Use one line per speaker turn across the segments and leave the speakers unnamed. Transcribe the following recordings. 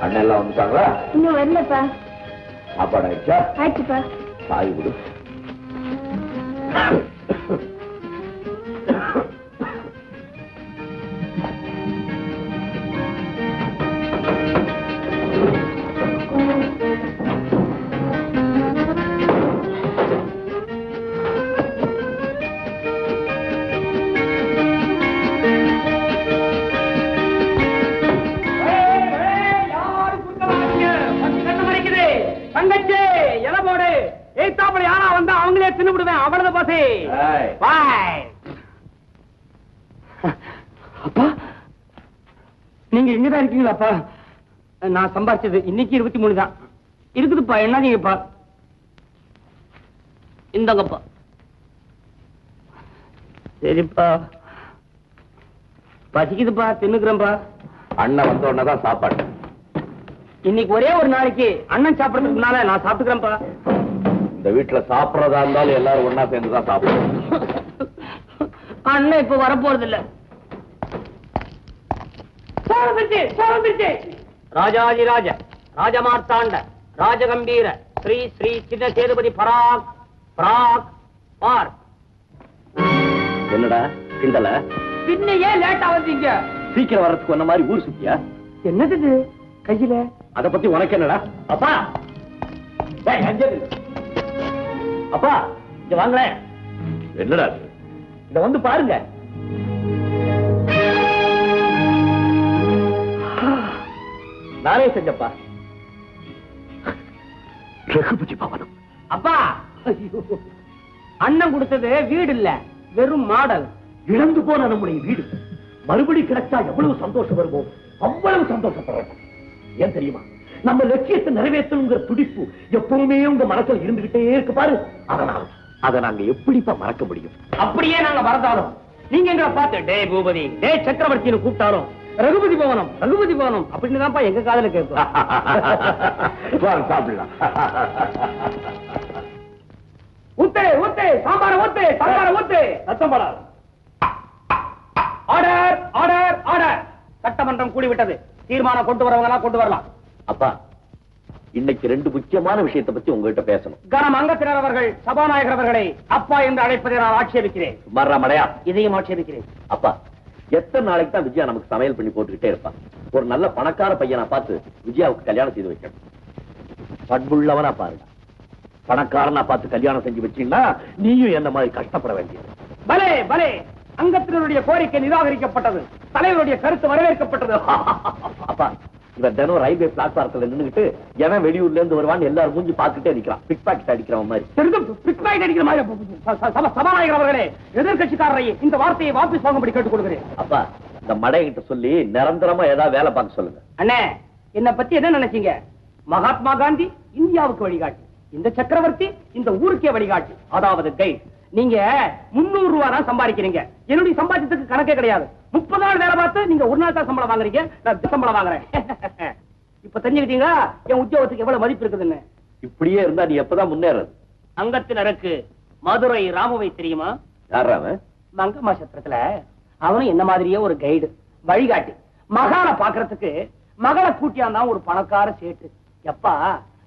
அண்ணன் எல்லாம் வந்துட்டாங்களா?
இன்னும் வரலப்பா.
சாப்பாடு ஆயிடுச்சா?
ஆயிடுச்சுப்பா.
சாய் கொடு.
இருக்கீங்களாப்பா? நான் சம்பாரிச்சது இன்னைக்கு இருபத்தி மூணு தான். இருக்குதுப்பா என்னங்கப்பா இந்தாங்கப்பா. சரிப்பா. பசிக்குதுப்பா தின்னுக்கிறேன்ப்பா
அண்ணன் வந்த உடனே தான் சாப்பாடு.
இன்னைக்கு ஒரே ஒரு நாளைக்கு அண்ணன் சாப்பிடறதுக்கு முன்னால நான் சாப்பிட்டுக்கிறேன்ப்பா
இந்த வீட்டுல சாப்பிடறதா இருந்தாலும் எல்லாரும் ஒண்ணா சேர்ந்து தான் சாப்பிடுவோம்
அண்ணன் இப்ப வரப்போறது இல்ல ராஜாஜி ராஜ ராஜமார்த்தாண்ட ராஜகம்பீர ஸ்ரீ ஸ்ரீ சின்ன சேதுபதி பராக் பராக். பார்
என்னடா கிண்டல?
பின்ன ஏன் லேட்டா வந்தீங்க.
சீக்கிரம் வர்றதுக்கு ஒன்ன மாதிரி ஊர் சுத்தியா?
என்னது இது? கையில?
அத பத்தி உனக்கு என்னடா? அப்பா. அப்பா இங்க வாங்களேன். என்னடா இது? இத வந்து பாருங்க. நானே செஞ்சப்பா. ரகுபதி பவனம்.
அப்பா. அண்ணன் கொடுத்தது வீடு இல்ல வெறும் மாடல்.
இழந்து போன நம்முடைய வீடு. மறுபடி கிடைச்சா எவ்வளவு சந்தோஷம் வருமோ அவ்வளவு சந்தோஷப்படுறோம் ஏன் தெரியுமா? நம்ம லட்சியத்தை நிறைவேற்றணுங்கிற துடிப்பு எப்பவுமே உங்க மனசுல இருந்துகிட்டே இருக்கு பாரு. அதனால அதை நாங்க எப்படிப்பா மறக்க முடியும்?
அப்படியே நாங்க வரதாலும் நீங்க எங்களை பார்த்து டே பூபதி டே சக்கரவர்த்தின்னு கூப்பிட்டாலும் ரகுபதி பவனம் ரகுபதி பவனம். அப்படின்னு தான்ப்பா எங்க காதுல
வாங்க சாப்பிடலாம்.
ஊத்து ஊத்து சாம்பார ஊத்து சாம்பார ஊத்து. சத்தம் போடாது. Order order order. சட்டமன்றம் கூடிவிட்டது. தீர்மானம் கொண்டு வரவங்க எல்லாம் கொண்டு வரலாம்.
அப்பா இன்னைக்கு ரெண்டு முக்கியமான விஷயத்தை பத்தி உங்ககிட்ட பேசணும்.
கனம் அங்கத்தினர் அவர்கள் சபாநாயகர் அவர்களை அப்பா என்று அழைப்பதை நான் ஆட்சேபிக்கிறேன்.
மர்றா மடையா.
இதையும் ஆட்சேபிக்கிறேன்.
அப்பா எத்தனை நாளைக்கு தான் விஜயா நமக்கு சமையல் பண்ணி போட்டுக்கிட்டே இருப்பா ஒரு நல்ல பணக்கார பையனா பார்த்து விஜயாவுக்கு கல்யாணம் செய்து வைக்கணும். பண்புள்ளவனா பாருங்க பணக்காரனா பார்த்து கல்யாணம் செஞ்சு வச்சீங்கன்னா நீயும் என்ன மாதிரி கஷ்டப்பட வேண்டியது.
பலே பலே! அங்கத்தினருடைய கோரிக்கை நிராகரிக்கப்பட்டது. தலைவருடைய கருத்து வரவேற்கப்பட்டது.
அப்பா இவன் தினம் ரயில்வே பிளாட்பாரத்துல நின்னுகிட்டு எவன் வெளியூர்ல இருந்து வருவான்னு எல்லாரும் மூஞ்சி பார்த்துட்டே நிக்கிறான். பிக் பாக்கெட் அடிக்கிறவன் மாதிரி.
பிக்பாக்கெட் அடிக்கிற மாதிரி சபாநாயகர் அவர்களே எதிர்கட்சிக்காரரை இந்த வார்த்தையை வாபஸ் வாங்கும்படி கேட்டுக் கொடுக்கிறேன்
அப்பா இந்த மடை கிட்ட சொல்லி நிரந்தரமா ஏதாவது வேலை பார்க்க சொல்லுங்க.
அண்ணே என்ன பத்தி என்ன நினைச்சீங்க? மகாத்மா காந்தி இந்தியாவுக்கு வழிகாட்டி. இந்த சக்கரவர்த்தி இந்த ஊருக்கே வழிகாட்டி. அதாவது கைட் நீங்க முன்னூறு ரூபா தான் சம்பாதிக்கிறீங்க. என்னுடைய சம்பாதிச்சதுக்கு கணக்கே கிடையாது. முப்பது நாள் வேலை பார்த்து நீங்க ஒரு நாள் தான் சம்பளம் வாங்குறீங்க. நான் சம்பளம் வாங்குறேன். இப்ப தெரிஞ்சுக்கிட்டீங்களா? என் உத்தியோகத்துக்கு எவ்வளவு மதிப்பு இருக்குதுன்னு?
இப்படியே இருந்தா நீ எப்பதான் முன்னேறது?
அங்கத்தினருக்கு மதுரை ராமுவை தெரியுமா?
யாரா அவன்
மங்கம்மா சத்திரத்துல அவனும் என்ன மாதிரியே ஒரு கைடு வழிகாட்டி. மகாலை பாக்குறதுக்கு மகளை கூட்டியாந்தான் ஒரு பணக்கார சேட்டு. எப்பா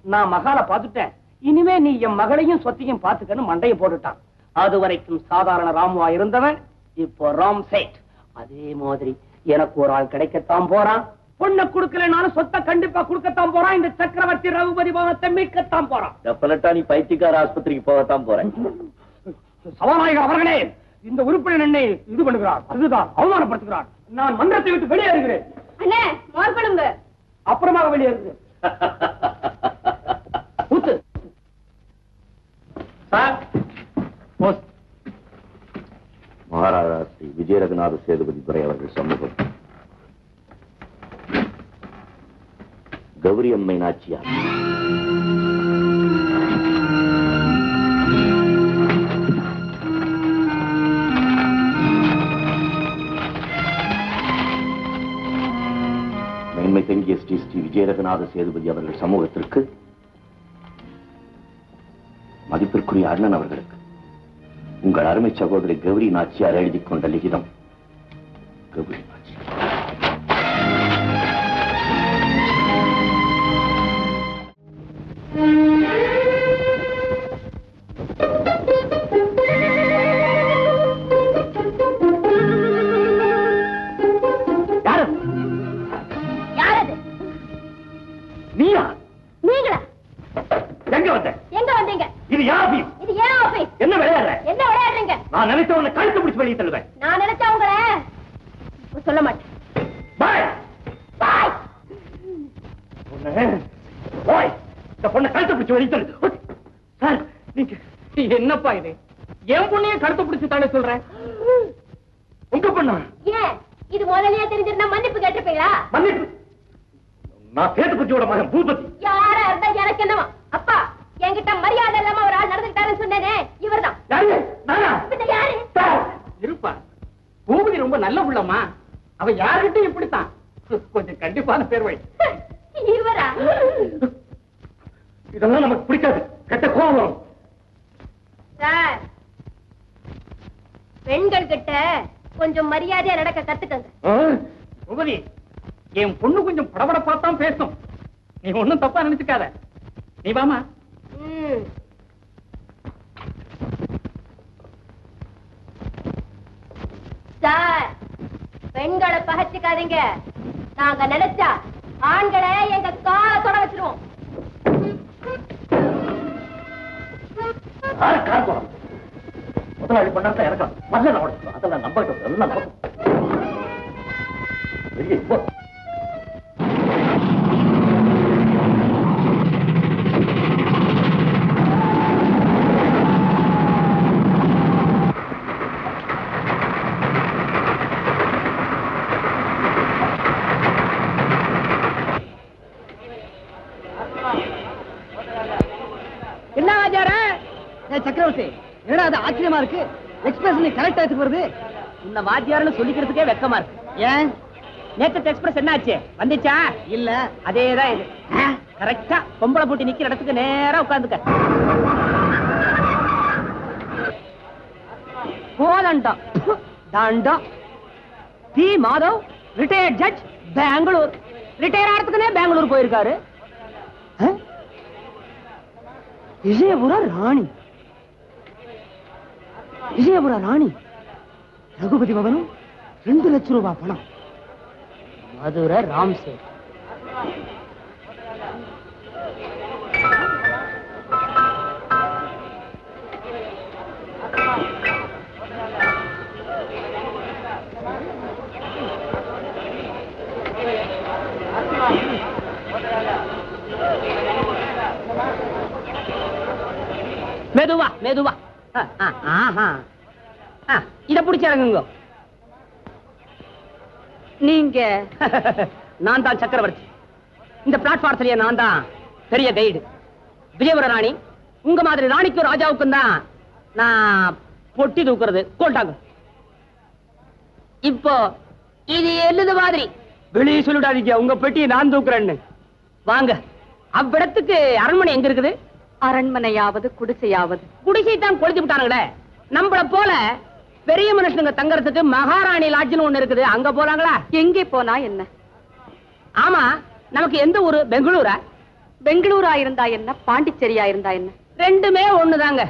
நான் மகாலை பார்த்துட்டேன். இனிமே நீ என் மகளையும் சொத்தையும் பாத்துக்கன்னு மண்டையை போட்டுட்டான். அது வரைக்கும் சாதாரண ராமுவா இருந்தவன் இப்போ ராம் சேட் அதே மாதிரி எனக்கு ஒரு ஆள் கிடைக்கத்தான் போறான். பொண்ணை கொடுக்கலனாலும் சொத்தை கண்டிப்பா கொடுக்கத்தான் போறான். இந்த சக்கரவர்த்தி ரகுபதி பவனத்தை மீட்கத்தான் போறான்.
டெஃபினட்டா நீ பைத்தியக்கார ஆஸ்பத்திரிக்கு போகத்தான் போறேன்.
சபாநாயகர் அவர்களே இந்த உறுப்பினர் என்னை இது பண்ணுகிறார் அதுதான் அவமானப்படுத்துகிறார். நான் மன்றத்தை விட்டு வெளியேறுகிறேன் அப்புறமாக வெளியேறுகிறேன் சார் போஸ்ட்.
மகாராஜா ஸ்ரீ விஜயரகுநாத சேதுபதி துறை அவர்கள் சமூகம். கௌரி அம்மை நாச்சியார். மேன்மை தங்கிய ஸ்ரீ ஸ்ரீ விஜயரகுநாத சேதுபதி அவர்கள் சமூகத்திற்கு மதிப்பிற்குரிய அண்ணன் அவர்களுக்கு. உங்கள் அருமை சகோதரி கௌரி நாச்சியார் எழுதிக் கொண்ட லிகிதம். கௌரி. போய் இந்த பொண்ணை கழுத்தை பிடிச்சு வெளியே தள்ளு சார் நீங்க
என்னப்பா இது? என் பொண்ணைய கழுத்து பிடிச்சு தானே சொல்றேன்.
உங்க பொண்ணா?
ஏன்? இது முதல்லயே தெரிஞ்சிருந்தா மன்னிப்பு கேட்டிருப்பீங்களா?
மன்னிப்பு. நான் சேட்டு குச்சியோட மகன் பூபதி.
யாரா இருந்தா எனக்கு என்னவா? அப்பா என்கிட்ட மரியாதை இல்லாம ஒரு ஆள் நடந்துட்டாருன்னு சொன்னேனே இவர்தான்.
யாரு? நானா?
யாரு?
சார்.
இருப்பா. பூபதி ரொம்ப நல்ல புள்ளம்மா. அவ யாருகிட்டும் இப்படித்தான். கொஞ்சம் கண்டிப்பான பேர் வை.
இவரா
இதெல்லாம் நமக்கு பிடிக்காது. கெட்ட கோபம் வரும்.
சார் பெண்கள் கிட்ட கொஞ்சம் மரியாதையா நடக்க கத்துக்கங்க.
ஆ?
பூபதி என் பொண்ணு கொஞ்சம் படபடப்பா தான் பேசும். நீ ஒண்ணும் தப்பா நினைச்சுக்காத. நீ வாமா.
சார் பெண்களை பகச்சுக்காதீங்க. நாங்க நினைச்சா ஆண்களை எங்க காலத்தோட வச்சிருவோம்.
முதலாளி பண்ணாதான் இறக்கலாம் மல்ல உடச்சு அதெல்லாம் நம்பட்டும் எல்லாம் நம்பட்டும் வெளியே போ.
என்ன ஆச்சார சக்கரவர்த்தி என்னடா அது ஆச்சரியமா இருக்கு எக்ஸ்பிரஸ் நீ கரெக்ட் எடுத்து போறது? உன்னை வாத்தியார்னு சொல்லிக்கிறதுக்கே வெக்கமா இருக்கு. ஏன்? நேற்று எக்ஸ்பிரஸ் என்ன ஆச்சு வந்துச்சா? இல்ல. அதேதான் இது. கரெக்டா பொம்பளை போட்டி நிக்கிற இடத்துக்கு நேரா உட்காந்துக்க. கோதண்டம் தாண்டம். T Madhav retired judge Bangalore. Retire ஆகிறதுக்குனே Bangalore போயிருக்காரு. ஆ? விஜயபுர ராணி. விஜயபுர ராணி? ரகுபதி பவனும் ரெண்டு லட்சம் ரூபாய் பணம். மதுரை ராம்சே. மெதுவா மெதுவா. இத பிடிச்சிறங்குங்க நீங்க. நான் தான் சக்கரவர்த்தி. இந்த பிளாட்பாரத்திலேயே நான் தான் பெரிய கைடு. விஜயபுர ராணி உங்க மாதிரி ராணிக்கும் ராஜாவுக்கும் தான் நான் பொட்டி தூக்குறது. கொண்டாங்க இப்போ இது எழுது மாதிரி? வெளியே சொல்லிடாதீங்க. உங்க பெட்டியை நான் தூக்குறேன்னு. வாங்க. அவ்விடத்துக்கு அரண்மனை எங்க இருக்குது?
அரண்மனையாவது குடிசையாவது.
குடிசை தான் கொளுத்தி விட்டானுங்களே. நம்மள போல பெரிய மனுஷனுங்க தங்கறதுக்கு மகாராணி லாட்ஜ்னு ஒண்ணு இருக்குது. அங்க போறாங்களா?
எங்கே போனா என்ன?
ஆமா நமக்கு எந்த ஊரு? பெங்களூரா?
பெங்களூரா இருந்தா என்ன? பாண்டிச்சேரியா இருந்தா என்ன?
ரெண்டுமே ஒண்ணுதாங்க.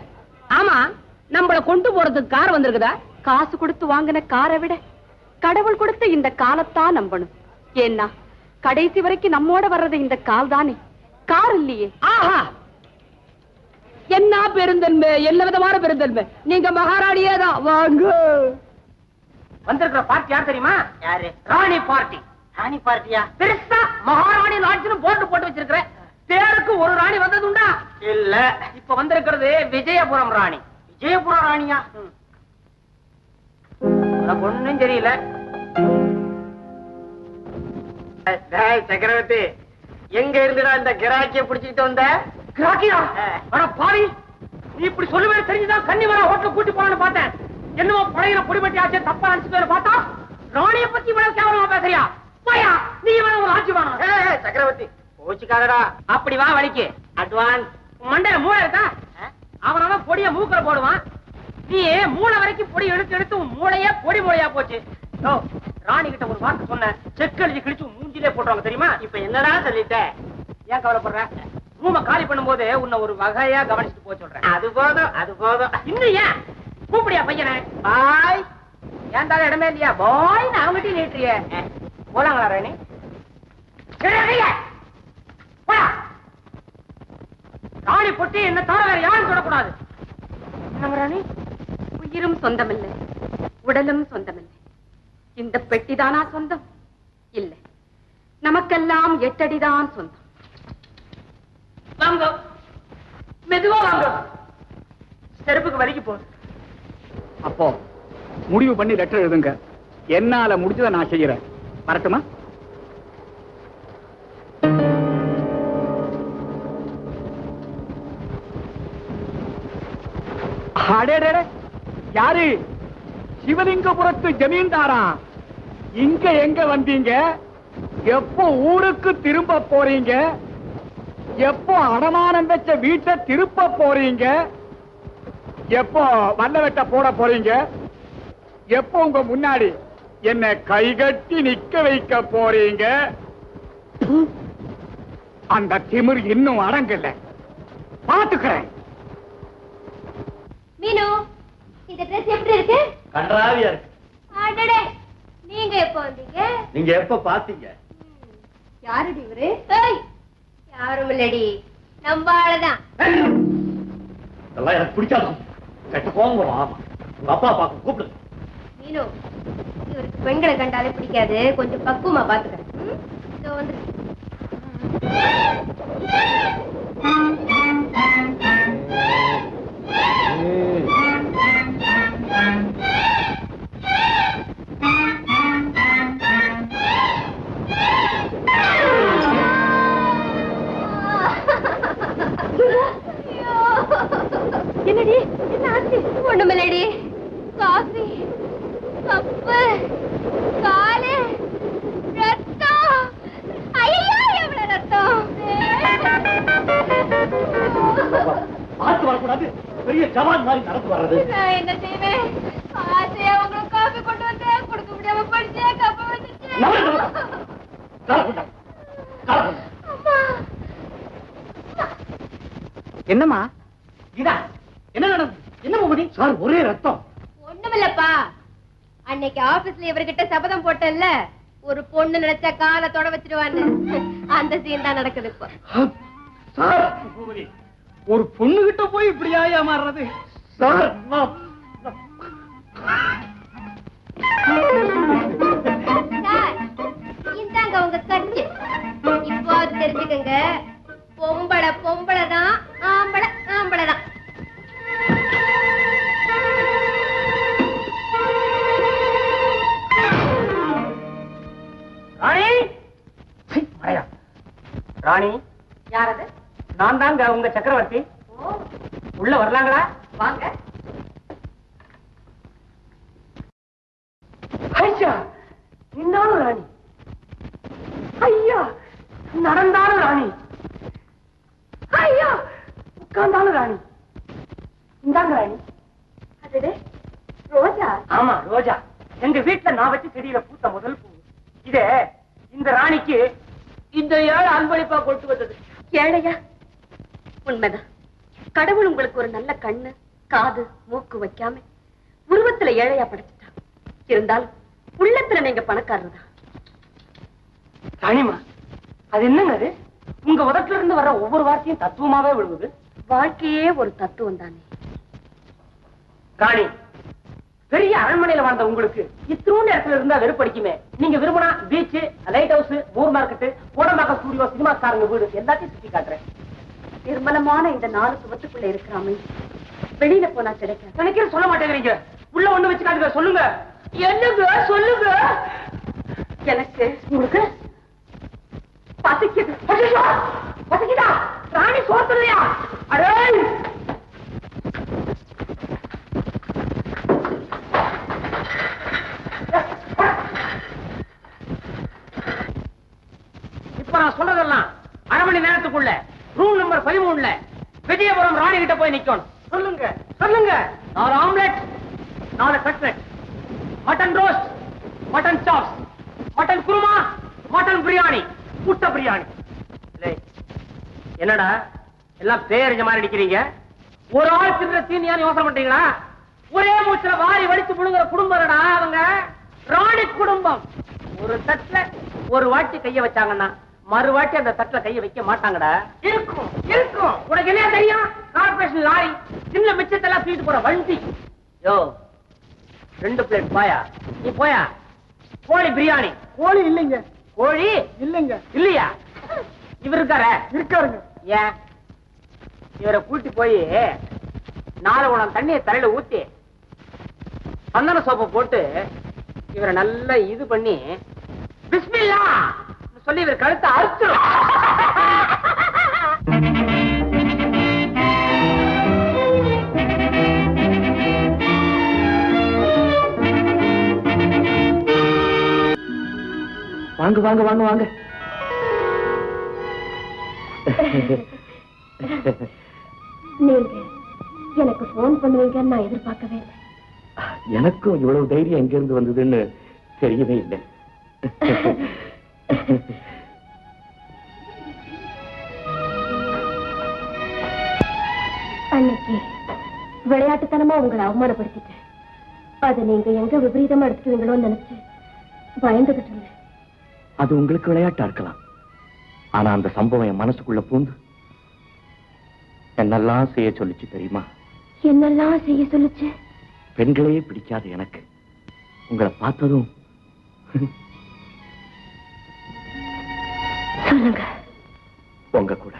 ஆமா நம்மள கொண்டு போறதுக்கு கார் வந்திருக்குதா?
காசு கொடுத்து வாங்கின காரை விட கடவுள் கொடுத்த இந்த காலத்தான் நம்பணும். ஏன்னா கடைசி வரைக்கும் நம்மோட வர்றது இந்த கால் தானே கார் இல்லையே.
ஆஹா என்ன பெருந்தன்மை? என்ன விதமான பெருந்தன்மை? நீங்க மகாராணியே தான் வாங்க. வந்திருக்கிற பார்ட்டி யார் தெரியுமா? யாரு? ராணி பார்ட்டி ராணி பார்ட்டியா பெருசா மகாராணி லாட்ஜ்னு போட்டு போட்டு வச்சிருக்கிற பேருக்கு ஒரு ராணி வந்தது உண்டா இல்ல. இப்ப வந்திருக்கிறது விஜயபுரம் ராணி. விஜயபுரம் ராணியா? உனக்கு ஒண்ணும் தெரியல.
சக்கரவர்த்தி. எங்க இருந்துடா இந்த கிராக்கிய புடிச்சுக்கிட்டு வந்த?
கிராக்கியா? அட பாவி நீ இப்படி சொல்லுவே தெரிஞ்சுதான் கன்னிமரா ஹோட்டல் கூட்டி போலான்னு பார்த்தேன். என்னமோ பழைய பொடிபட்டி ஆச்சு தப்பா நினைச்சு பார்த்தா ராணிய பத்தி இவ்வளவு கேவலமா பேசுறியா? போயா நீ இவன ஒரு ஆட்சி வேணும்
சக்கரவர்த்தி கோச்சுக்காதடா
அப்படி வா வலிக்கு.
அட்வான்ஸ்.
மண்டையில மூளை இருக்கா? அவனால பொடிய மூக்கல போடுவான். நீ மூளை வரைக்கும் பொடி எடுத்து எடுத்து மூளையே பொடி மூளையா போச்சு. ஓ, ராணி கிட்ட ஒரு வார்த்தை சொன்னேன். செக் எழுதி கிழிச்சு மூஞ்சிலே போட்டுருவாங்க தெரியுமா?
இப்ப என்னடா சொல்லிட்ட?
ஏன் கவலைப்படுற? ரூம காலி பண்ணும்போது உன்னை ஒரு வகையா கவனிச்சுட்டு போக சொல்றேன்.
அது போதும் அது போதும்.
இன்னும் ஏன்? கூப்பிடியா பையனை?
பாய்.
ஏன் தால இடமே இல்லையா? பாய் அவங்ககிட்ட நீட்டுறிய போலாங்களா ராணி. ராணி பொட்டி என்ன தவிர வேற யாரும் தொடக்கூடாது. நம்ம ராணி
உயிரும் சொந்தமில்லை. உடலும் சொந்தமில்லை. இந்த பெட்டிதானா சொந்தம்? இல்லை. நமக்கெல்லாம் எட்டடிதான் சொந்தம்.
வாங்க மெதுவா வாங்க. செருப்புக்கு வலிக்கு போகுது
அப்போ முடிவு பண்ணி லெட்டர் எழுதுங்க. என்னால முடிஞ்சதை நான் செய்யறேன். வரட்டுமா? அடேடே யாரு? சிவலிங்கபுரத்து ஜமீன்தாரா? இங்க எங்க வந்தீங்க? எப்போ ஊருக்கு திரும்ப போறீங்க? எப்போ அடமானம் வச்ச வீட்டை திருப்ப போறீங்க? எப்போ வல்ல வெட்ட போட போறீங்க? எப்போ உங்க முன்னாடி என்ன கைகட்டி நிக்க வைக்க போறீங்க? அந்த திமிர் இன்னும் அடங்கல. பாத்துக்கிறேன்.
மீனு இந்த ட்ரெஸ் எப்படி இருக்கு?
கன்றாவியா இருக்கு.
அடடே நீங்க எப்போ வந்தீங்க?
நீங்க எப்ப பாத்தீங்க
யாருடி இவரு? ஏய் யாரும் இல்லடி. நம்ம ஆளுதான்.
இதெல்லாம் எனக்கு பிடிக்காது. கெட்ட போங்க ஆமா. உங்க அப்பா பார்க்க கூப்பிடுங்க
மீனு இவருக்கு பெண்களை கண்டாலே பிடிக்காது. கொஞ்சம் பக்குவமா பாத்துக்கிறேன்? இதோ வந்து என்னடி என்ன ஆச்சு ஒண்ணுமில்லடி காஃபி கப்பு காலு ரத்தம் ஐயோ எவ்வளவு ரத்தம்
பார்த்து வரக்கூடாது பெரிய ஜவான் மாதிரி நடந்து வர்றது
நான் என்ன செய்வேன் ஆசையா உங்களுக்கு காஃபி கொண்டு வந்தேன் கொடுக்க முடியாம படிச்சேன் கப்ப வந்துச்சு
நவரு, நவரு. காலை கொண்டாங்க. காலை கொண்டாங்க.
அம்மா
என்னம்மா இதா என்ன நடந்தது என்ன முடி
சார் ஒரே ரத்தம்
ஒண்ணுமில்லப்பா அன்னைக்கு ஆபீஸ்ல இவர்கிட்ட போட்டேன்ல ஒரு பொண்ணு நினைச்சா காலை தொட வச்சிருவான்னு. அந்த சீன் தான் நடக்குது இப்போ.
ஒரு பொண்ணு கிட்ட போய் இப்படியா ஏமாறுறது
சார்
உங்க
சக்கரவர்த்தி உள்ள வரலாங்களா
வாங்க
ஐயா நின்னாலும் ராணி ஐயா நடந்தாலும் ராணி ஐயா உட்கார்ந்தாலும் ராணி இந்தாங்க ராணி
அடடே ரோஜா
ஆமா ரோஜா எங்க வீட்டுல நான் வச்சு செடியில பூத்த முதல் பூ இதே இந்த ராணிக்கு இந்த ஏழு அன்பளிப்பா கொண்டு வந்தது
ஏழையா உண்மைதான் கடவுள் உங்களுக்கு ஒரு நல்ல கண்ணு காது மூக்கு வைக்காம உருவத்துல ஏழையா படைச்சிட்டான் இருந்தாலும் உள்ளத்துல நீங்க பணக்காரர் தான்
ராணிமா அது என்னங்க அது? உங்க உதட்டுல இருந்து வர்ற ஒவ்வொரு வார்த்தையும் தத்துவமாவே விழுகுது
வாழ்க்கையே ஒரு தத்துவம் தானே.
ராணி பெரிய அரண்மனையில வாழ்ந்த உங்களுக்கு இத்திரூண்டு இடத்துல இருந்தா வெறுப்படிக்குமே. நீங்க விரும்பினா beach lighthouse Moore market Kodambakkam studio சினிமாக்காரங்க வீடு எல்லாத்தையும் சுத்தி காட்டுறேன்.
நிர்மலமான இந்த நாலு சுவத்துக்குள்ள இருக்கிற அமைதி. வெளியில போனா கிடைக்காது.
நினைக்கிற சொல்ல மாட்டேங்கிறீங்க. உள்ள ஒண்ணு வச்சுக்காதுங்க. சொல்லுங்க. என்னங்க? சொல்லுங்க.
எனக்கு
உங்களுக்கு
பசிக்குது.
பசிக்குதா? ராணி சோத்துலையா இல்லையா? அடே இப்ப நான் சொல்றதெல்லாம் அரை மணி நேரத்துக்குள்ள ரூம் நம்பர் பதிமூணுல விஜயபுரம் ராணி கிட்ட போய் நிக்கணும். சொல்லுங்க சொல்லுங்க. நாலு ஆம்லெட் நாலு cutlet mutton roast mutton chops mutton kurma mutton biryani முட்டை பிரியாணி என்னடா? எல்லாம் பேரஞ்ச மாதிரி அடிக்கிறீங்க ஒரு ஆள் தின்ற தீனியான்னு யோசனை பண்றீங்களா? ஒரே மூச்சுல வாரி வடிச்சு முழுங்குற குடும்பம்டா அவங்க? ராணி குடும்பம். ஒரு தட்டுல ஒரு வாட்டி கைய வச்சாங்கன்னா மறு வாட்டி அந்த தட்டுல கைய வைக்க மாட்டாங்கடா. இருக்கும் இருக்கும். உனக்கு என்ன தெரியும்? கார்பரேஷன் லாரி சின்ன மிச்சத்தெல்லாம் தூக்கிட்டு போற வண்டி. யோ ரெண்டு பிளேட் பாயா? நீ போயா? கோழி பிரியாணி.
கோழி இல்லைங்க.
கோழி?
இல்லைங்க.
இல்லையா? இவர் இருக்காரே
இருக்காருங்க.
ஏன்? இவரை கூட்டி போய் நாலு குடம் தண்ணியை தலையில ஊத்தி சந்தன சோப்பை போட்டு இவரை நல்லா இது பண்ணி பிஸ்மில்லா! சொல்லி இவர் கழுத்தை அறுத்துரும்.
வாங்க வாங்க வாங்க வாங்க.
நீங்க எனக்கு போன் பண்ணுவீங்கன்னு நான் எதிர்பார்க்கவே இல்லை.
எனக்கும் இவ்வளவு தைரியம் எங்க இருந்து வந்ததுன்னு தெரியவே இல்லை.
அன்னைக்கு விளையாட்டுத்தனமா உங்களை அவமானப்படுத்திட்டேன். அதை நீங்க எங்க விபரீதமா எடுத்துக்குவீங்களோன்னு நினைச்சு பயந்துகிட்டு
அது உங்களுக்கு விளையாட்டா இருக்கலாம். ஆனா அந்த சம்பவம் என் மனசுக்குள்ள பூந்து என்னெல்லாம் செய்ய சொல்லிச்சு தெரியுமா?
என்னெல்லாம் செய்ய சொல்லுச்சு?
பெண்களே பிடிக்காது எனக்கு. உங்களை பார்த்ததும்
சொல்லுங்க.
உங்க கூட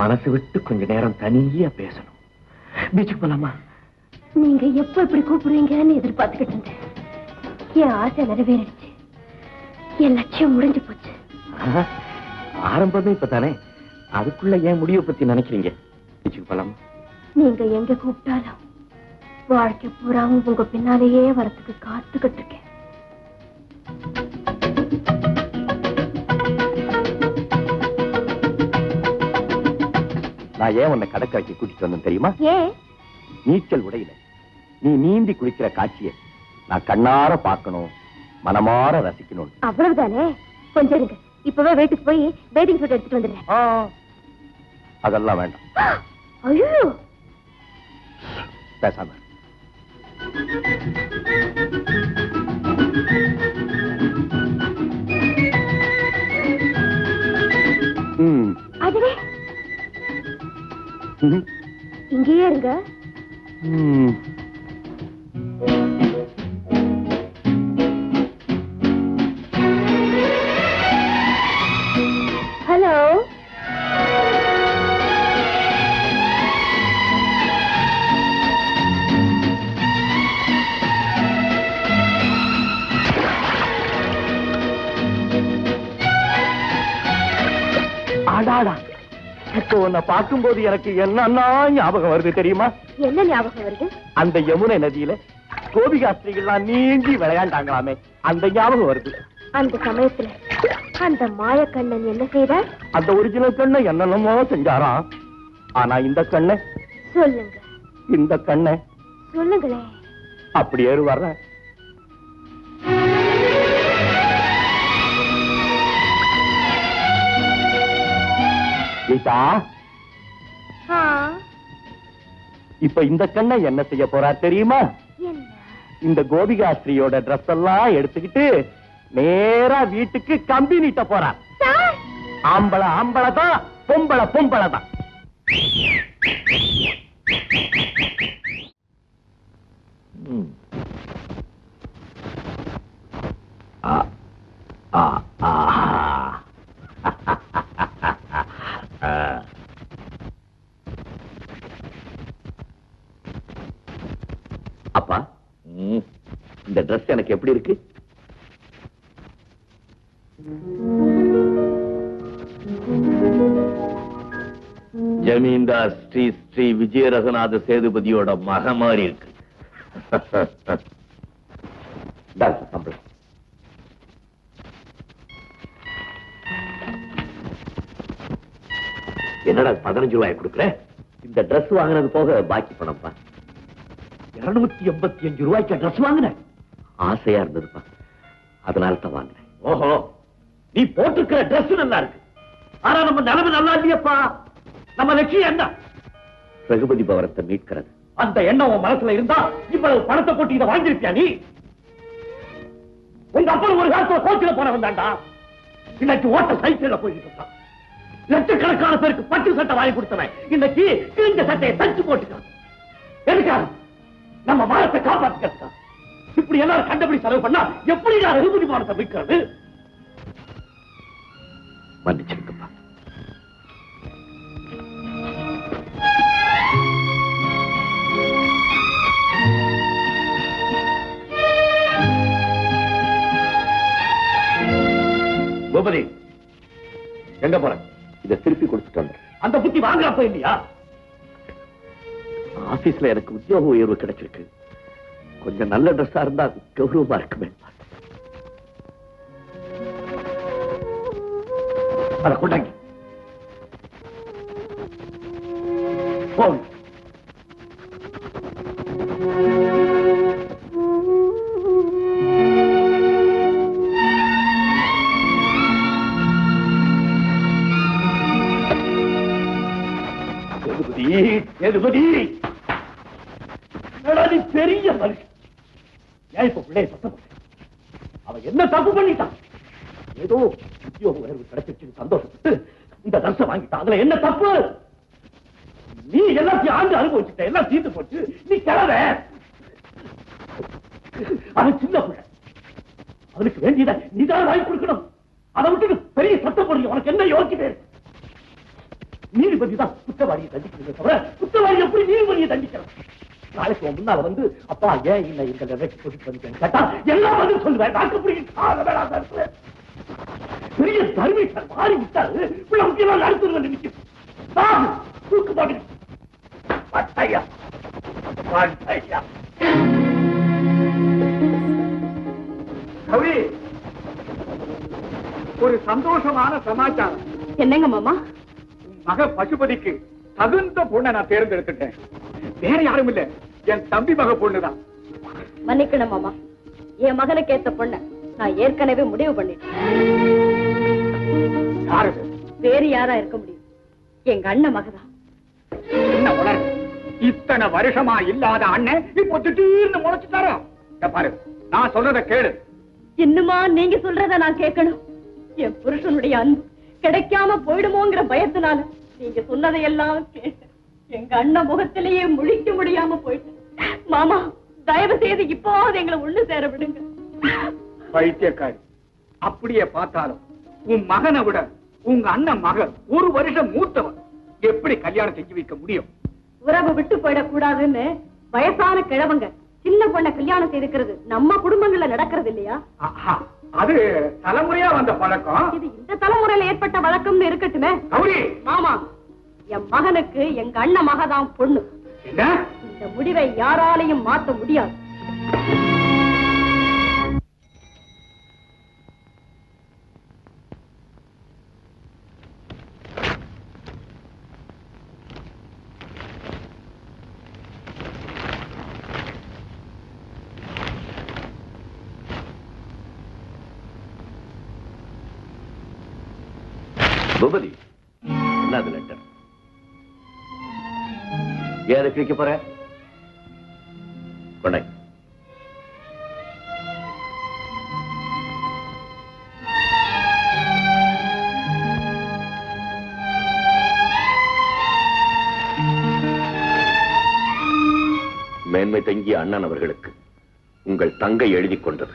மனசு விட்டு கொஞ்ச நேரம் தனியா பேசணும். பீச்சுக்கு போலாமா?
நீங்க எப்ப இப்படி கூப்பிடுவீங்கன்னு எதிர்பார்த்துக்கிட்டு இருந்தேன். என் ஆசை நிறைவேறிடுச்சு. என் லட்சியம் முடிஞ்சு போச்சு.
ஆரம்பமே இப்பதானே? அதுக்குள்ள ஏன் முடிவை பத்தி நினைக்கிறீங்க? பீச்சுக்கு போலாமா?
நீங்க எங்க கூப்பிட்டாலும் வாழ்க்கை பூராவும் உங்க பின்னாலேயே வரத்துக்கு காத்துக்கிட்டு இருக்கேன்.
நான் ஏன் உன்னை கடற்கரைக்கு கூட்டிட்டு வந்தேன் தெரியுமா?
ஏன்?
நீச்சல் உடையில. நீ நீந்தி குளிக்கிற காட்சியை நான் கண்ணார பார்க்கணும் மனமாற ரசிக்கணும்.
அவ்வளவுதானே? கொஞ்சம் இருங்க. இப்பவே வீட்டுக்கு போய் பேட்டிங் சூட் எடுத்துட்டு வந்துடுறேன்.
அதெல்லாம் வேண்டாம்.
ஐயோ.
பேசாம.
அதுவே. இங்கேயே இருங்க.
உன்னை பார்க்கும்போது எனக்கு என்னன்னா ஞாபகம் வருது தெரியுமா?
என்ன ஞாபகம் வருது?
அந்த யமுனை நதியில கோபிகாஸ்திரிகள்லாம் நீந்தி விளையாண்டாங்களாமே. அந்த ஞாபகம் வருது.
அந்த சமயத்துல அந்த மாயக்கண்ணன் என்ன செய்தார்?
அந்த ஒரிஜினல் கண்ணை என்னென்னமோ செஞ்சாராம். ஆனா இந்த கண்ணை?
சொல்லுங்க.
இந்த கண்ணை?
சொல்லுங்களேன்
அப்படி ஏறு வர்ற கீதா? இப்ப இந்த கண்ணை என்ன செய்ய போறா தெரியுமா இந்த கோபிகாஸ்திரியோட ட்ரெஸ் எல்லாம் எடுத்துக்கிட்டு நேரா வீட்டுக்கு கம்பி நீட்ட போறா ஆம்பளை ஆம்பளை தான் பொம்பளை பொம்பளை தான். ஆ, ஆ. ஆ. அப்பா ம், இந்த ட்ரெஸ் எனக்கு எப்படி இருக்கு? ஜமீன்தார் ஸ்ரீ ஸ்ரீ விஜயரகநாத சேதுபதியோட மக மாதிரி இருக்கு. என்னடா பதினஞ்சு ரூபாய் கொடுக்குற? இந்த ட்ரெஸ் வாங்குனது போக பாக்கி பணம்ப்பா இருநூத்தி எண்பத்தி அஞ்சு ரூபாய்க்கு ட்ரெஸ் வாங்கினேன் ஆசையா இருந்ததுப்பா. அதனால தான் வாங்கினேன். ஓஹோ நீ போட்டிருக்கிற Dress நல்லா இருக்கு. ஆனா நம்ம நிலைமை நல்லா இல்லையப்பா. நம்ம லட்சியம் என்ன? ரகுபதி பவரத்தை மீட்கிறது. அந்த எண்ணம் உன் மனசுல இருந்தா இவ்வளவு பணத்தை போட்டு இதை வாங்கிருப்பியா நீ? உங்க அப்பா ஒரு காலத்துல கோச்சில போனவன் தான்டா. இன்னைக்கு ஓட்ட சைக்கிள்ல போயிட்டு இருக்கான் லட்சக்கணக்கான பேருக்கு பட்டு சட்டை வாங்கி கொடுத்தவன். இன்னைக்கு கிழிஞ்ச சட்டையை தச்சு போட்டுக்கான் எதுக்காக? நம்ம மானத்தை காப்பாத்துக்கிறதுக்கா
இப்படி எல்லாரும் கண்டபடி செலவு பண்ணா எப்படி நான் ரகுபதி மானத்தை விற்கிறது மன்னிச்சிருக்கப்பா பூபதி எங்க போற? இதை திருப்பி கொடுத்துட்டு அந்த புத்தி வாங்குறப்ப இல்லையா? ஆபீஸ்ல எனக்கு உத்தியோக உயர்வு கிடைச்சிருக்கு. கொஞ்சம் நல்ல ட்ரெஸ்ஸா இருந்தா கௌரவமா இருக்குமே. அத கொண்டாங்க. போங்க. சேதுபதி சேதுபதி பெரிய மனுஷன்? ஏன் இப்ப பிள்ளைய சத்தம் போட்ட? அவன் என்ன தப்பு பண்ணிட்டான்? ஏதோ உத்தியோக உயர்வு கிடைச்சிருச்சு சந்தோஷப்பட்டு இந்த தர்சம் வாங்கிட்டான். அதுல என்ன தப்பு? நீ எல்லாத்தையும் ஆண்டு அனுபவிச்சுட்ட எல்லாம் தீர்ந்து போச்சு. நீ கிளற. அவன் சின்ன பிள்ளை. அவனுக்கு வேண்டியத நீதான் வாங்கி கொடுக்கணும். அதை விட்டு பெரிய சத்தம் போடுங்க உனக்கு என்ன யோசிச்சு நீதிபதி தான் குற்றவாளியை தண்டிக்கணும் தவிர குற்றவாளி எப்படி நீதிபதியை தண்டிக்கிறான்? நாளைக்கு உன் முன்னால வந்து அப்பா ஏன் இல்லை எங்க நிறைவேற்றி கூட்டிட்டு வந்து கேட்டா எல்லாம் பதில் சொல்லுவேன். நாக்கு பெரிய தர்மீட்டர் மாறி விட்டாரு. பிள்ளை முக்கியமா நடத்துறது வந்து நிற்கும் தூக்கு போடு பட்டையா? பட்டையா?
கௌரி ஒரு சந்தோஷமான சமாச்சாரம்.
என்னங்க மாமா?
மக பசுபதிக்கு தகுந்த பொண்ணை நான் தேர்ந்தெடுத்துட்டேன். வேற யாரும் இல்ல. என் தம்பி மக பொண்ணுதான்.
மன்னிக்கணும் மாமா. என் மகனுக்கு ஏத்த பொண்ண நான் ஏற்கனவே முடிவு பண்ணிட்டேன்? வேறு யாரா இருக்க முடியும்? எங்க அண்ணன் மகதான்.
இத்தனை வருஷமா இல்லாத அண்ணன் இப்போ திடீர்னு முளைச்சுட்டாரோ பாரு நான் சொல்றத கேளு.
இன்னுமா நீங்க சொல்றத நான் கேட்கணும்? என் புருஷனுடைய அன்பு கிடைக்காம போயிடுமோங்கிற பயத்தினால நீங்க சொன்னதையெல்லாம் கேட்டேன் எங்க அண்ணன் முகத்திலேயே முழிக்க முடியாம போயிட்டேன். மாமா தயவு செய்து இப்போது எங்களை ஒண்ணு சேர விடுங்க.
பைத்தியக்காரி அப்படியே பார்த்தாலும் உன் மகனை விட உங்க அண்ணன் மகன் ஒரு வருஷம் மூத்தவன். எப்படி கல்யாணம் செஞ்சு வைக்க முடியும்?
உறவு விட்டு போயிடக்கூடாதுன்னு வயசான கிழவங்க சின்ன பொண்ண கல்யாணம் செய்திருக்கிறது நம்ம குடும்பங்கள்ல நடக்கிறது இல்லையா?
அது தலைமுறையா வந்த பழக்கம்.
இது இந்த தலைமுறையில ஏற்பட்ட வழக்கம்னு இருக்கட்டுமே. மாமா என் மகனுக்கு எங்க அண்ணன் மகதான் பொண்ணு. இந்த முடிவை யாராலையும் மாத்த முடியாது.
ஏன் வைக்க போற கொண்டை மேன்மை தங்கிய அண்ணன் அவர்களுக்கு உங்கள் தங்கை எழுதி கொண்டது.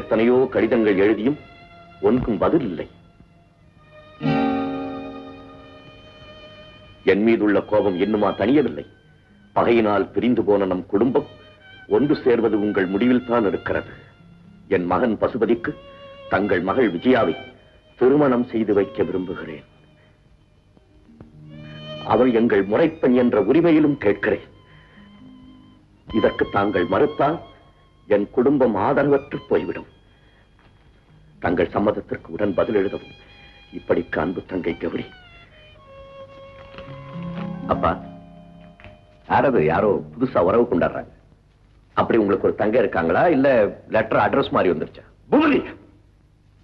எத்தனையோ கடிதங்கள் எழுதியும் ஒன்றும் பதில் இல்லை. என் மீதுள்ள கோபம் இன்னுமா தனியவில்லை பகையினால் பிரிந்து போன நம் குடும்பம் ஒன்று சேர்வது உங்கள் முடிவில் தான் இருக்கிறது. என் மகன் பசுபதிக்கு தங்கள் மகள் விஜயாவை திருமணம் செய்து வைக்க விரும்புகிறேன். அவள் எங்கள் முறைப்பெண் என்ற உரிமையிலும் கேட்கிறேன். இதற்கு தாங்கள் மறுத்தால் என் குடும்பம் ஆதரவற்று போய்விடும். தங்கள் சம்மதத்திற்கு உடன் பதில் எழுதவும். இப்படிக்கு அன்பு தங்கை கௌரி. அப்பா யாரது யாரோ புதுசா உறவு கொண்டாடுறாங்க. அப்படி உங்களுக்கு ஒரு தங்கை இருக்காங்களா? இல்ல லெட்டர் அட்ரஸ் மாதிரி வந்துருச்சா? பூமதி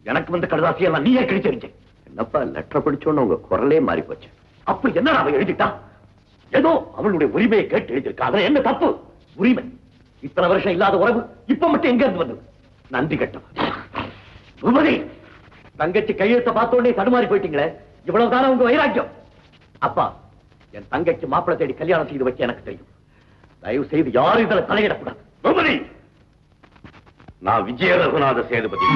எனக்கு வந்த கடுதாசியெல்லாம் நீயே கிழிச்சிருச்சு. என்னப்பா லெட்டர் படிச்சோன்னு உங்க குரலே மாறி போச்சு. அப்படி என்ன அவன் எழுதிட்டா? ஏதோ அவளுடைய உரிமையை கேட்டு எழுதியிருக்கா. அதுல என்ன தப்பு? உரிமை. இத்தனை வருஷம் இல்லாத உறவு இப்ப மட்டும் எங்க இருந்து வந்தது? நன்றி கட்டம் பூமதி தங்கச்சி கையெழுத்த பார்த்த உடனே தடுமாறி போயிட்டீங்களே. இவ்வளவு தானே உங்க வைராக்கியம்? அப்பா என் தங்கைக்கு மாப்பிள்ளை தேடி கல்யாணம் செய்து வைக்க எனக்கு தெரியும். தயவு செய்து யாரும் இதுல தலையிடக்கூடாது.
பூபதி! நான் Vijaya Raghunatha Sethupathi.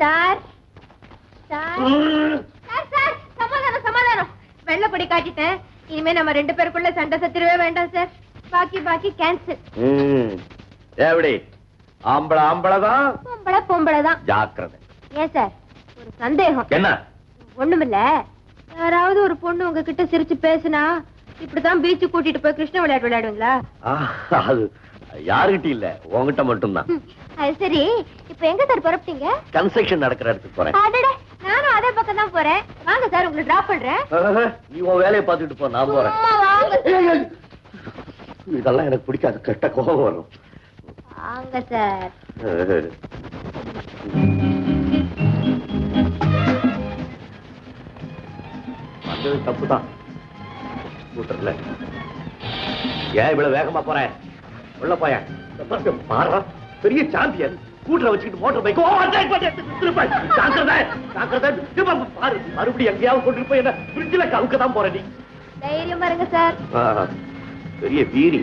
Sir! Sir! Sir sir! சமாதானம் சமாதானம். வெள்ளப்படி காட்டிட்டேன். இனிமே நம்ம ரெண்டு பேருக்குள்ள சண்டை சத்திரவே வேண்டாம் சார். பாக்கி பாக்கி கேன்சல்.
எப்படி ஆம்பளை ஆம்பளைதான்?
பொம்பளை பொம்பளை தான்
ஜாக்கிரதை.
ஏன் சார்? ஒரு சந்தேகம்.
என்ன?
ஒண்ணுமில்ல. யாராவது ஒரு பொண்ணு உங்ககிட்ட சிரிச்சு பேசுனா இப்படிதான் பீச்சு கூட்டிட்டு போய் கிருஷ்ண விளையாட்டு விளையாடுவீங்களா?
அது யாருகிட்ட இல்ல. உன்கிட்ட மட்டும்தான்.
அது சரி. இப்ப எங்க சார் புறப்பட்டீங்க?
கன்ஸ்ட்ரக்ஷன் நடக்கிற இடத்துக்கு போறேன்.
நானும் அதே பக்கம் தான் போறேன். வாங்க சார் உங்களை டிராப் பண்றேன்.
நீ உன் வேலையை பார்த்துட்டு போ நான் போறேன்
சும்மா வாங்க
ஏய், ஏய். இதெல்லாம் எனக்கு பிடிக்காது. கெட்ட கோபம் வரும்.
வாங்க சார்.
வந்தது தப்புதான். ஸ்கூட்டர்ல ஏன் இவ்வளவு வேகமா போறேன் உள்ள போயேன் பாரு பெரிய சாம்பியன். ஸ்கூட்டரை வச்சுக்கிட்டு மோட்டர் பைக் மறுபடியும் எங்கேயாவது கொண்டு போய் என்ன பிரிட்ஜில கவுக்க தான் போற நீ.
தைரியமா இருங்க சார்.
பெரிய வீரி.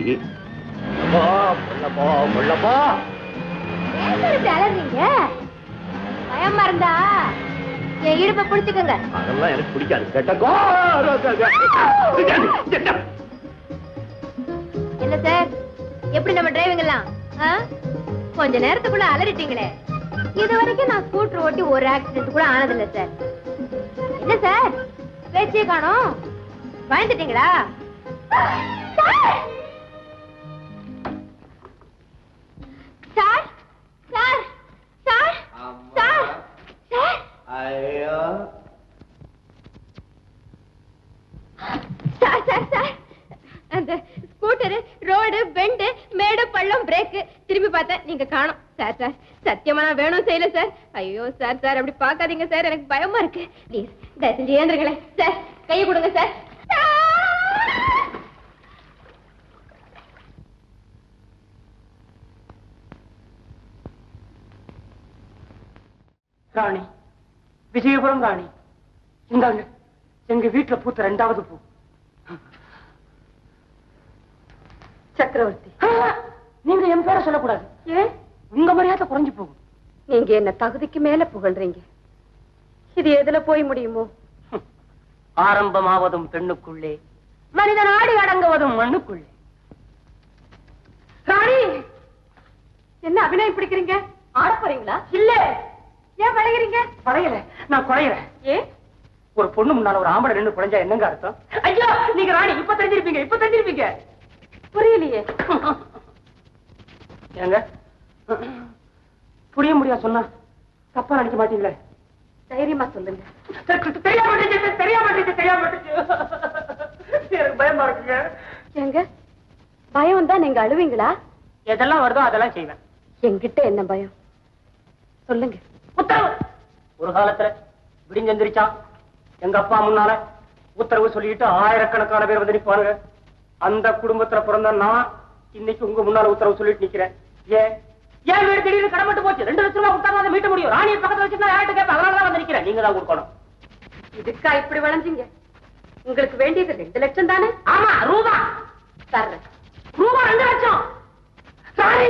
பயமா இருந்தா என் இடுப்பை பிடிச்சுக்கோங்க.
அதெல்லாம் எனக்கு பிடிக்காது.
என்ன சார்? எப்படி நம்ம டிரைவிங் எல்லாம்? கொஞ்ச நேரத்துக்குள்ள அலறிட்டீங்களே. இது வரைக்கும் நான் ஸ்கூட்டர் ஓட்டி ஒரு ஆக்சிடென்ட் கூட ஆனதில்ல சார். என்ன சார்? பேச்சே காணோம். பயந்துட்டீங்களா? Sir! Sir! Sir! Sir! Sir!
ஐயோ.
Sir sir sir! அந்த ஸ்கூட்டரு ரோடு பெண்டு மேடு பள்ளம் பிரேக் திரும்பி பார்த்தேன் நீங்க காணோம். சார் சார் சத்தியமா நான் வேணும் செய்யல சார். ஐயோ சார் சார் அப்படி பார்க்காதீங்க சார். எனக்கு பயமா இருக்கு. ப்ளீஸ் தயவு செஞ்சு ஏந்திருங்களேன். சார் கையை கொடுங்க சார்.
ராணி விஜயபுரம் ராணி இந்தாங்க எங்க வீட்டுல பூத்த ரெண்டாவது பூ.
சக்கரவர்த்தி.
நீங்க என் பேரை சொல்லக்கூடாது.
ஏன்
உங்க மரியாதை குறைஞ்சு போகும்.
நீங்க என்ன தகுதிக்கு மேல புகழ்றீங்க? இது எதுல போய் முடியுமோ?
ஆரம்பமாவதும் பெண்ணுக்குள்ளே மனித நாடி அடங்குவதும் மண்ணுக்குள்ளே.
ராணி! என்ன அபிநயம் பிடிக்கிறீங்க? ஆட போறீங்களா?
இல்ல.
ஏன் பழகிறீங்க
பழையல நான் குறையிறேன்.
ஏன்
ஒரு பொண்ணு முன்னால ஒரு ஆம்பளை நின்னு குறைஞ்சா என்னங்க அர்த்தம்? ஐயா நீங்க ராணி இப்ப தெரிஞ்சிருப்பீங்க இப்ப தெரிஞ்சிருப்பீங்க.
புரியலையே.
ஏங்க? புரிய முடியா சொன்னா தப்பா நினைக்க மாட்டீங்களே?
தைரியமா சொல்லுங்க.
தெரிய மாட்டேங்குது தெரிய மாட்டேங்குது தெரிய மாட்டேங்குது எனக்கு பயமா இருக்குங்க.
ஏங்க பயம் தான் நீங்க அழுவீங்களா?
எதெல்லாம் வருதோ அதெல்லாம் செய்வேன்.
என்கிட்ட என்ன பயம்? சொல்லுங்க.
உத்தரவு. ஒரு காலத்துல விடிஞ்செந்திரிச்சான் எங்க அப்பா முன்னால உத்தரவு சொல்லிட்டு ஆயிரக்கணக்கான பேர் வந்து நிற்பானுங்க அந்த குடும்பத்துல பிறந்த நான் இன்னைக்கு உங்க முன்னால உத்தரவு சொல்லிட்டு நிக்கிறேன். ஏன்? ஏன் வீடு திடீர்னு கடமட்டு போச்சு? ரெண்டு லட்சம் ரூபாய் மீட்ட முடியும். ராணியை பக்கத்துல வச்சிருந்தா யார்கிட்ட கேட்பேன் அதனாலதான் வந்து
இதுக்கா இப்படி விளைஞ்சீங்க? உங்களுக்கு வேண்டியது லட்சம் தானே?
ஆமா ரூபா.
தர்றேன்
ரூபா ரெண்டு லட்சம். சாரி